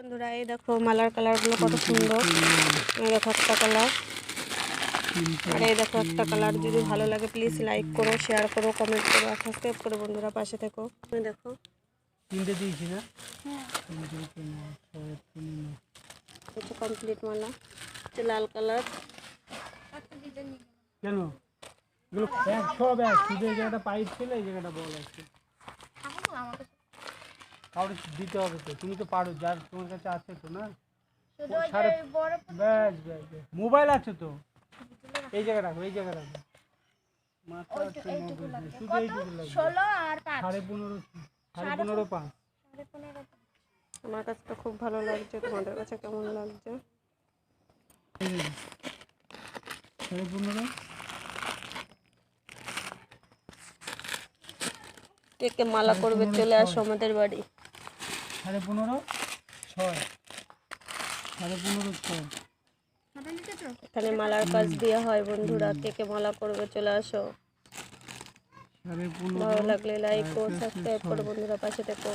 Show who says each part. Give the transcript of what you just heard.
Speaker 1: বন্ধুরা এই দেখো মালার কালারগুলো কত সুন্দর। এই দেখো একটা কালার। আর এই দেখো একটা কালার যদি ভালো লাগে প্লিজ লাইক করো শেয়ার করো কমেন্ট করো আর সাবস্ক্রাইব করো বন্ধুরা পাশে থেকো। এই দেখো।
Speaker 2: তিনটে দিয়েছি না? নয়।
Speaker 1: হচ্ছে কমপ্লিট মালা। হচ্ছে লাল কালার।
Speaker 2: কেন? এগুলো সব এক শুধু এই জায়গাটা পাইপ ছিল এই জায়গাটা বল আছে কাউকে দিতে হবে তো তুমি তো পারো যার তোমার কাছে আছে তো না? ব্যাস ব্যাস ব্যাস। মোবাইল আছে তো? এই জায়গা রাখো এই জায়গা রাখো।
Speaker 1: আমার কাছে তো খুব ভালো লাগছে তোমাদের কাছে কেমন লাগছে?
Speaker 2: সাড়ে পনেরো।
Speaker 1: কে কে মালা করবে চলে আসো আমাদের বাড়ি।
Speaker 2: সাড়ে পনেরো ছয়। সাড়ে পনেরো ছয়।
Speaker 1: এখানে মালার কাজ দেওয়া হয় বন্ধুরা কে কে মালা করবে চলে আসো। ভালো লাগলে লাইক ও সাবস্ক্রাইব করো বন্ধুরা পাশে থেকো।